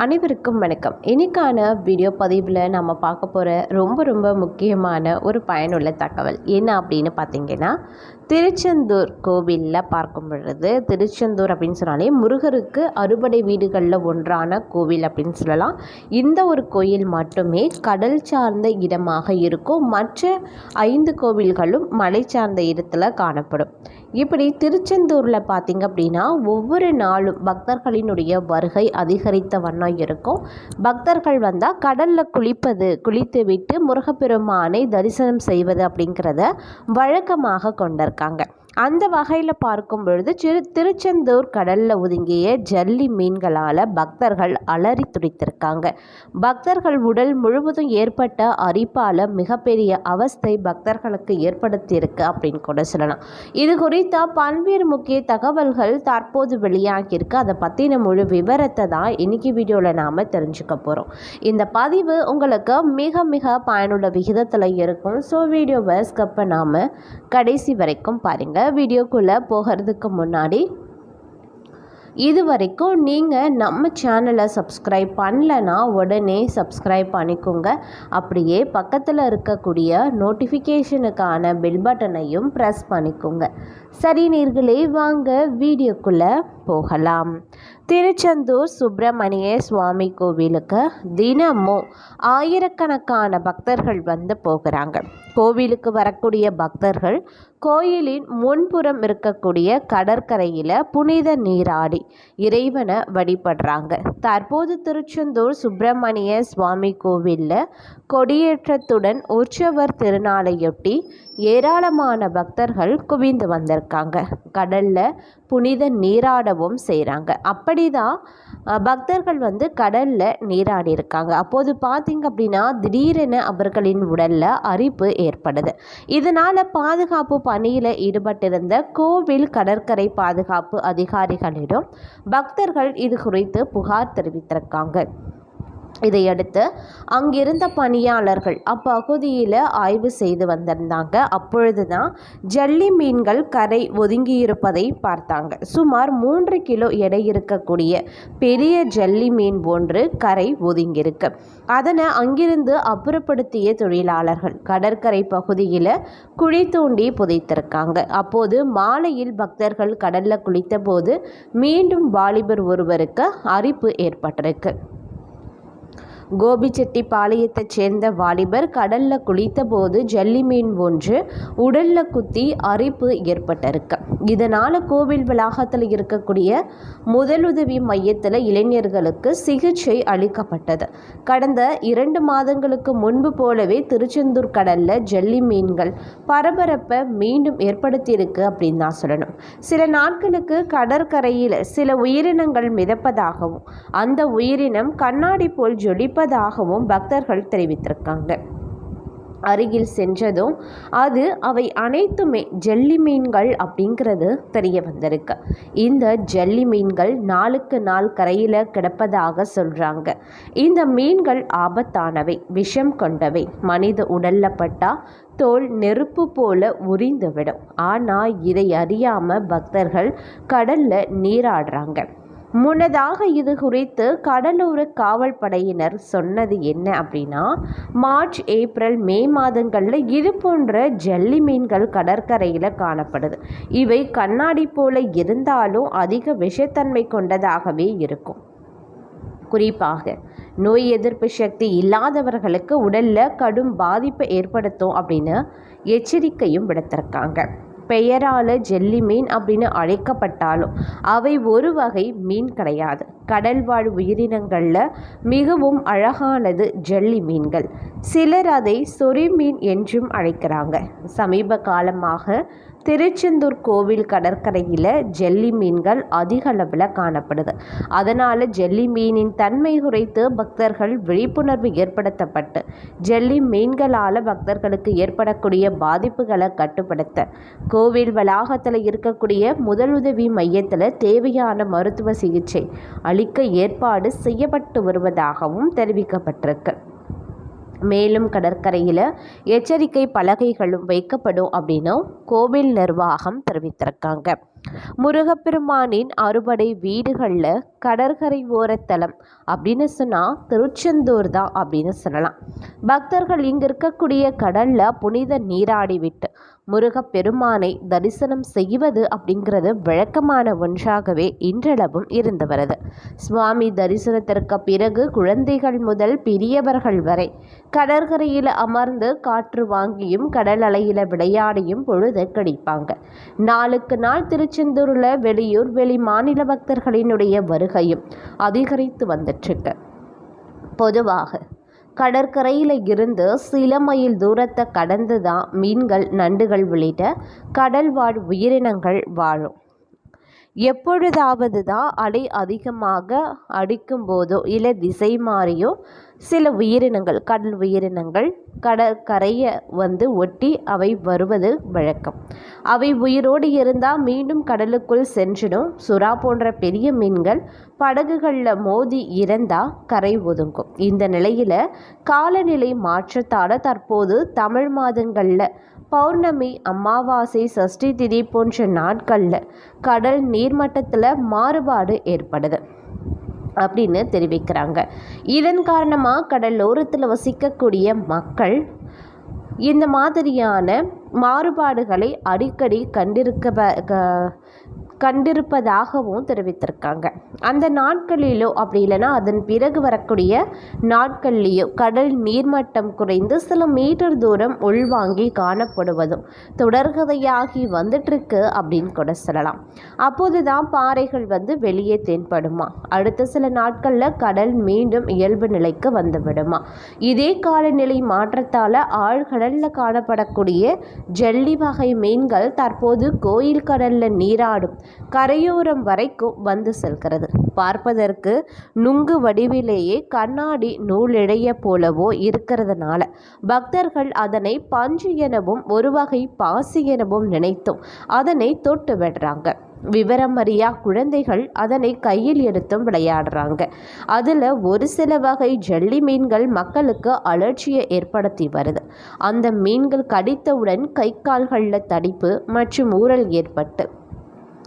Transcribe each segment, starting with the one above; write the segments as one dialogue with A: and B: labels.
A: அனைவருக்கும் வணக்கம். இன்றைக்கான வீடியோ பதிவில் நம்ம பார்க்க போகிற ரொம்ப ரொம்ப முக்கியமான ஒரு பயனுள்ள தகவல் என்ன அப்படின்னு பார்த்தீங்கன்னா திருச்செந்தூர் கோவிலில் பார்க்கும் பொழுது திருச்செந்தூர் அப்படின்னு சொன்னாலே முருகருக்கு அறுபடை வீடுகளில் ஒன்றான கோவில் அப்படின்னு சொல்லலாம். இந்த ஒரு கோயில் மட்டுமே கடல் சார்ந்த இடமாக இருக்கும். மற்ற ஐந்து கோவில்களும் மலை சார்ந்த இடத்துல காணப்படும். இப்படி திருச்செந்தூரில் பார்த்திங்க அப்படின்னா ஒவ்வொரு நாளும் பக்தர்களினுடைய வருகை அதிகரித்த வண்ணம் இருக்கும். பக்தர்கள் வந்தால் கடலில் குளிப்பது குளித்து விட்டு முருகப்பெருமானை தரிசனம் செய்வது அப்படிங்கிறத வழக்கமாக கொண்டார் கொண்டிருக்காங்க அந்த வகையில் பார்க்கும் பொழுது சிறு திருச்செந்தூர் கடலில் ஒதுங்கிய ஜல்லி மீன்களால் பக்தர்கள் அலறி துடித்திருக்காங்க. பக்தர்கள் உடல் முழுவதும் ஏற்பட்ட அரிப்பால் மிகப்பெரிய அவஸ்தை பக்தர்களுக்கு ஏற்படுத்தியிருக்கு அப்படின்னு கூட சொல்லலாம். இது குறித்த பல்வேறு முக்கிய தகவல்கள் தற்போது வெளியாகியிருக்கு. அதை பற்றின முழு விவரத்தை தான் இன்னைக்கு வீடியோவில் நாம் தெரிஞ்சுக்க போகிறோம் இந்த பதிவு உங்களுக்கு மிக மிக பயனுள்ள விகிதத்தில் இருக்கும். ஸோ வீடியோவை ஸ்கப்பை நாம் கடைசி வரைக்கும் பாருங்கள் வீடியோக்குள்ளே போகிறதுக்கு முன்னாடி இது வரைக்கும் நீங்கள் நம்ம சேனலை சப்ஸ்கிரைப் பண்ணலன்னா உடனே சப்ஸ்கிரைப் பண்ணிக்கோங்க. அப்படியே பக்கத்தில் இருக்கக்கூடிய நோட்டிஃபிகேஷனுக்கான பெல் பட்டனையும் ப்ரெஸ் பண்ணிக்கோங்க. சரி நீர்களே வாங்க வீடியோக்குள்ளே போகலாம். திருச்செந்தூர் சுப்பிரமணிய சுவாமி கோவிலுக்கு தினமும் ஆயிரக்கணக்கான பக்தர்கள் வந்து போகிறாங்க. கோவிலுக்கு வரக்கூடிய பக்தர்கள் கோயிலின் முன்புறம் இருக்கக்கூடிய கடற்கரையில் புனித நீராடி இறைவனை வழிபடுறாங்க. தற்போது திருச்செந்தூர் சுப்பிரமணிய சுவாமி கோவிலில் கொடியேற்றத்துடன் உற்சவர் திருநாளையொட்டி ஏராளமான பக்தர்கள் குவிந்து வந்திருக்காங்க. கடலில் புனித நீராடவும் செய்கிறாங்க அப்படி தான் பக்தர்கள் வந்து கடலில் நீராடி இருக்காங்க. அப்போது பார்த்திங்க அப்படின்னா திடீரென அவர்களின் உடலில் அரிப்பு ஏற்படுது. இதனால் பாதுகாப்பு பணியில் ஈடுபட்டிருந்த கோவில் கடற்கரை பாதுகாப்பு அதிகாரிகளிடம் பக்தர்கள் இது குறித்து புகார் தெரிவித்திருக்காங்க. இதையடுத்து அங்கிருந்த பணியாளர்கள் அப்பகுதியில் ஆய்வு செய்து வந்திருந்தாங்க. அப்பொழுது தான் ஜல்லி மீன்கள் கரை ஒதுங்கியிருப்பதை பார்த்தாங்க. சுமார் மூன்று கிலோ எடை இருக்கக்கூடிய பெரிய ஜல்லி மீன் ஒன்று கரை ஒதுங்கியிருக்கு. அதனை அங்கிருந்து அப்புறப்படுத்திய தொழிலாளர்கள் கடற்கரை பகுதியில் குழி தூண்டி புதைத்திருக்காங்க. அப்போது மாலையில் பக்தர்கள் கடலில் குளித்தபோது மீண்டும் வாலிபர் ஒருவருக்கு அரிப்பு ஏற்பட்டிருக்கு. கோபிச்செட்டிப்பாளையத்தைச் சேர்ந்த வாலிபர் கடலில் குளித்தபோது ஜல்லி மீன் ஒன்று உடலில் குத்தி அரிப்பு ஏற்பட்டிருக்கு. இதனால் கோவில் வளாகத்தில் இருக்கக்கூடிய முதலுதவி மையத்தில் இளைஞர்களுக்கு சிகிச்சை அளிக்கப்பட்டது. கடந்த இரண்டு மாதங்களுக்கு முன்பு போலவே திருச்செந்தூர் கடலில் ஜல்லி மீன்கள் பரபரப்பை மீண்டும் ஏற்படுத்தியிருக்கு அப்படின்னு தான் சொல்லணும். சில நாட்களுக்கு கடற்கரையில் சில உயிரினங்கள் மிதப்பதாகவும் அந்த உயிரினம் கண்ணாடி போல் ஜொலி இருப்பதாகவும் பக்தர்கள் தெரிவித்திருக்காங்க. அருகில் சென்றதும் அது அவை அனைத்துமே ஜல்லி மீன்கள் அப்படிங்கிறது தெரிய வந்திருக்கு. இந்த ஜெல்லி மீன்கள் நாளுக்கு நாள் கரையில் கிடப்பதாக சொல்கிறாங்க இந்த மீன்கள் ஆபத்தானவை விஷம் கொண்டவை மனித உடல்ல பட்டால் தோல் நெருப்பு போல உறிந்துவிடும் ஆனால் இதை அறியாமல் பக்தர்கள் கடலில் நீராடுறாங்க. முன்னதாக இது குறித்து கடலூர் காவல் படையினர் சொன்னது என்ன அப்படின்னா மார்ச் ஏப்ரல் மே மாதங்களில் இது போன்ற ஜல்லி மீன்கள் கடற்கரையில் காணப்படுது. இவை கண்ணாடி போல இருந்தாலும் அதிக விஷத்தன்மை கொண்டதாகவே இருக்கும். குறிப்பாக நோய் எதிர்ப்பு சக்தி இல்லாதவர்களுக்கு உடலில் கடும் பாதிப்பை ஏற்படுத்தும் அப்படின்னு எச்சரிக்கையும் விடுத்திருக்காங்க. பெயரால் ஜெல்லி மீன் அப்படின்னு அழைக்கப்பட்டாலும் அவை ஒரு வகை மீன் கிடையாது. கடல் வாழ் உயிரினங்களில் மிகவும் அழகானது ஜெல்லி மீன்கள் சிலர் அதை சொறி மீன் என்றும் அழைக்கிறாங்க. சமீப காலமாக திருச்செந்தூர் கோவில் கடற்கரையில் ஜெல்லி மீன்கள் அதிக அளவில் காணப்படுது. அதனால் ஜெல்லி மீனின் தன்மை குறைத்து பக்தர்கள் விழிப்புணர்வு ஏற்படுத்தப்பட்டு ஜெல்லி மீன்களால் பக்தர்களுக்கு ஏற்படக்கூடிய பாதிப்புகளை கட்டுப்படுத்த கோவில் வளாகத்தில் இருக்கக்கூடிய முதலுதவி மையத்தில் தேவையான மருத்துவ சிகிச்சை அளிக்க ஏற்பாடு செய்யப்பட்டு வருவதாகவும் தெரிவிக்கப்பட்டிருக்கு. மேலும் கடற்கரையில் எச்சரிக்கை பலகைகளும் வைக்கப்படும் அப்படின்னு கோவில் நிர்வாகம் தெரிவித்திருக்காங்க. முருகப்பெருமானின் அறுபடை வீடுகளில் கடற்கரை ஓரத்தலம் அப்படின்னு சொன்னால் திருச்செந்தூர் தான் அப்படின்னு சொல்லலாம். பக்தர்கள் இங்கே இருக்கக்கூடிய கடலில் புனித நீராடி விட்டு முருகப்பெருமானை தரிசனம் செய்வது அப்படிங்கிறது வழக்கமான ஒன்றாகவே இன்றளவும் இருந்து வருது. சுவாமி தரிசனத்திற்கு பிறகு குழந்தைகள் முதல் பெரியவர்கள் வரை கடற்கரையில் அமர்ந்து காற்று வாங்கியும் கடல் அலையில் விளையாடியும் பொழுது கழிப்பாங்க. நாளுக்கு நாள் திருச்சி திருச்செந்தூரில் வெளியூர் வெளி மாநில பக்தர்களினுடைய வருகையும் அதிகரித்து வந்துட்டுருக்கு. பொதுவாக கடற்கரையில் இருந்து சில மைல் தூரத்தை கடந்து தான் மீன்கள் நண்டுகள் உள்ளிட்ட கடல் வாழ் உயிரினங்கள் வாழும். எப்பொழுதாவது தான் அலை அதிகமாக அடிக்கும் போதோ இல்லை திசை மாறியோ சில உயிரினங்கள் கடல் உயிரினங்கள் கடற்கரையை வந்து ஒட்டி அவை வருவது வழக்கம். அவை உயிரோடு இருந்தால் மீண்டும் கடலுக்குள் சென்றிடும். சுறா போன்ற பெரிய மீன்கள் படகுகளில் மோதி இறந்தால் கரை ஒதுங்கும். இந்த நிலையில் காலநிலை மாற்றத்தால் தற்போது தமிழ் மாதங்களில் பௌர்ணமி அமாவாசை சஷ்டி திதி போன்ற நாட்களில் கடல் நீர்மட்டத்தில் மாறுபாடு ஏற்படுது. அப்படின்னு தெரிவிக்கிறாங்க. இதன் காரணமாக கடலோரத்தில் வசிக்கக்கூடிய மக்கள் இந்த மாதிரியான மாறுபாடுகளை அடிக்கடி கண்டிருக்க கண்டிருப்பதாகவும் தெரிவித்திருக்காங்க. அந்த நாட்களிலோ அப்படி இல்லைன்னா அதன் பிறகு வரக்கூடிய நாட்கள்லேயோ கடல் நீர்மட்டம் குறைந்து சில மீட்டர் தூரம் உள்வாங்கி காணப்படுவதும் தொடர்கதையாகி வந்துட்டுருக்கு அப்படின்னு கூட சொல்லலாம். அப்போது தான் பாறைகள் வந்து வெளியே தென்படுமா? அடுத்த சில நாட்களில் கடல் மீண்டும் இயல்பு நிலைக்கு வந்துவிடுமா? இதே காலநிலை மாற்றத்தால் ஆழ்கடலில் காணப்படக்கூடிய ஜல்லி வகை மீன்கள் தற்போது கோயில் கடலில் நீராடும் கரையோரம் வரைக்கும் வந்து செல்கிறது. பார்ப்பதற்கு நுங்கு வடிவிலேயே கண்ணாடி நூலிழைய போலவோ இருக்கிறதுனால பக்தர்கள் அதனை பஞ்சு எனவும் ஒரு வகை பாசி எனவும் நினைத்தும் அதனை தொட்டு விடுறாங்க. விவரம் அறியா குழந்தைகள் அதனை கையில் எடுத்தும் விளையாடுறாங்க. அதில் ஒரு சில வகை ஜல்லி மீன்கள் மக்களுக்கு அலர்ச்சியை ஏற்படுத்தி வருது. அந்த மீன்கள் கடித்தவுடன் கை கால்களில் தடிப்பு மற்றும் ஊறல் ஏற்பட்டு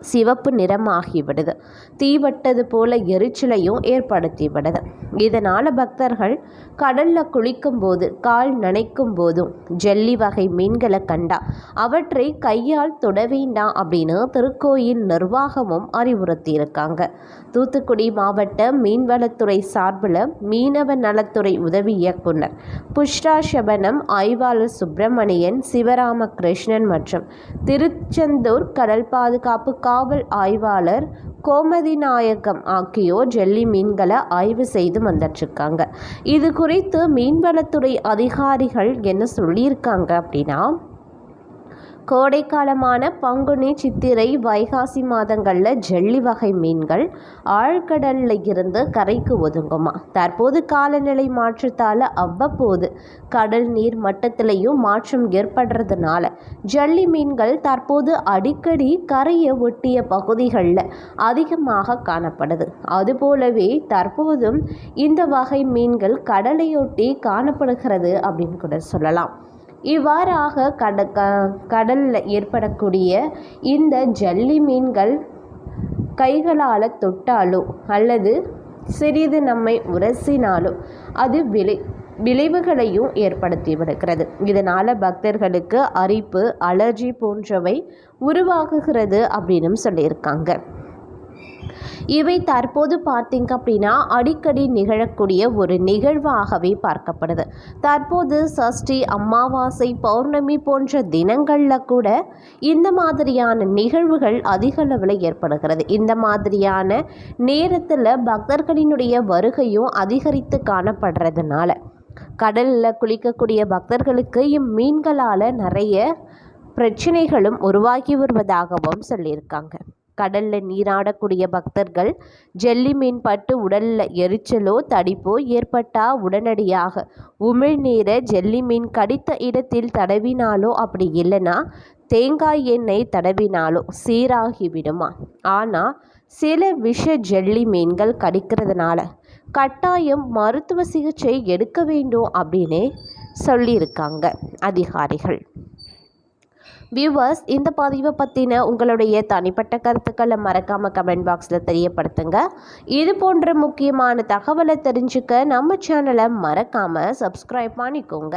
A: சிவப்பு நிறமாகிவிடுது. தீவட்டது போல எரிச்சலையும் ஏற்படுத்திவிடுது. இதனால் பக்தர்கள் கடலில் குளிக்கும் போது கால் நனைக்கும் போதும் ஜல்லி வகை மீன்களை கண்டா அவற்றை கையால் தொட வேண்டாம் அப்படின்னு திருக்கோயில் நிர்வாகமும் அறிவுறுத்தியிருக்காங்க. தூத்துக்குடி மாவட்ட மீன்வளத்துறை சார்பில் மீனவ நலத்துறை உதவி இயக்குனர் புஷ்ரா சபனம் ஆய்வாளர் சுப்பிரமணியன் சிவராமகிருஷ்ணன் மற்றும் திருச்செந்தூர் கடல் பாதுகாப்பு காவல் ஆய்வாளர் கோமதி நாயகம் ஆகியோர் ஜெல்லி மீன்களை ஆய்வு செய்து வந்துட்டுருக்காங்க இது குறித்து மீன்வளத்துறை அதிகாரிகள் என்ன சொல்லியிருக்காங்க அப்படின்னா கோடைக்காலமான பங்குனி சித்திரை வைகாசி மாதங்களில் ஜெல்லி வகை மீன்கள் ஆழ்கடலில் இருந்து கரைக்கு ஒதுங்குமா? தற்போது காலநிலை மாற்றத்தால் அவ்வப்போது கடல் நீர் மட்டத்திலையும் மாற்றம் ஏற்படுறதுனால ஜல்லி மீன்கள் தற்போது அடிக்கடி கரையை ஒட்டிய பகுதிகளில் அதிகமாக காணப்படுது. அதுபோலவே தற்போதும் இந்த வகை மீன்கள் கடலையொட்டி காணப்படுகிறது அப்படின்னு கூட சொல்லலாம். இவ்வாறாக கட க கடலில் ஏற்படக்கூடிய இந்த ஜல்லி மீன்கள் கைகளால் தொட்டாலோ அல்லது சிறிது நம்மை உரசினாலோ அது விளை விளைவுகளையும் ஏற்படுத்தி விடுகிறது. இதனால் பக்தர்களுக்கு அரிப்பு அலர்ஜி போன்றவை உருவாகுகிறது அப்படின்னு சொல்லியிருக்காங்க. இவை தற்போது பார்த்தீங்க அப்படின்னா அடிக்கடி நிகழக்கூடிய ஒரு நிகழ்வாகவே பார்க்கப்படுது. தற்போது சஷ்டி அமாவாசை பௌர்ணமி போன்ற தினங்களில் கூட இந்த மாதிரியான நிகழ்வுகள் அதிக அளவில் ஏற்படுகிறது. இந்த மாதிரியான நேரத்தில் பக்தர்களினுடைய வருகையும் அதிகரித்து காணப்படுறதுனால கடலில் குளிக்கக்கூடிய பக்தர்களுக்கு இம்மீன்களால் நிறைய பிரச்சனைகளும் உருவாகி வருவதாகவும் சொல்லியிருக்காங்க. கடலில் நீராடக்கூடிய பக்தர்கள் ஜெல்லி மீன் பட்டு உடலில் எரிச்சலோ தடிப்போ ஏற்பட்டால் உடனடியாக உமிழ்நீரை ஜெல்லி மீன் கடித்த இடத்தில் தடவினாலோ அப்படி இல்லைன்னா தேங்காய் எண்ணெய் தடவினாலோ சீராகிவிடுமா? ஆனால் சில விஷ ஜெல்லி மீன்கள் கடிக்கிறதுனால கட்டாயம் மருத்துவ சிகிச்சை எடுக்க வேண்டும் அப்படின்னே சொல்லியிருக்காங்க அதிகாரிகள். வியூவர்ஸ் இந்த பதிவை பற்றின உங்களுடைய தனிப்பட்ட கருத்துக்களை மறக்காமல் கமெண்ட் பாக்ஸில் தெரியப்படுத்துங்க. இது போன்ற முக்கியமான தகவலை தெரிஞ்சுக்க நம்ம சேனலை மறக்காமல் சப்ஸ்கிரைப் பண்ணிக்கோங்க.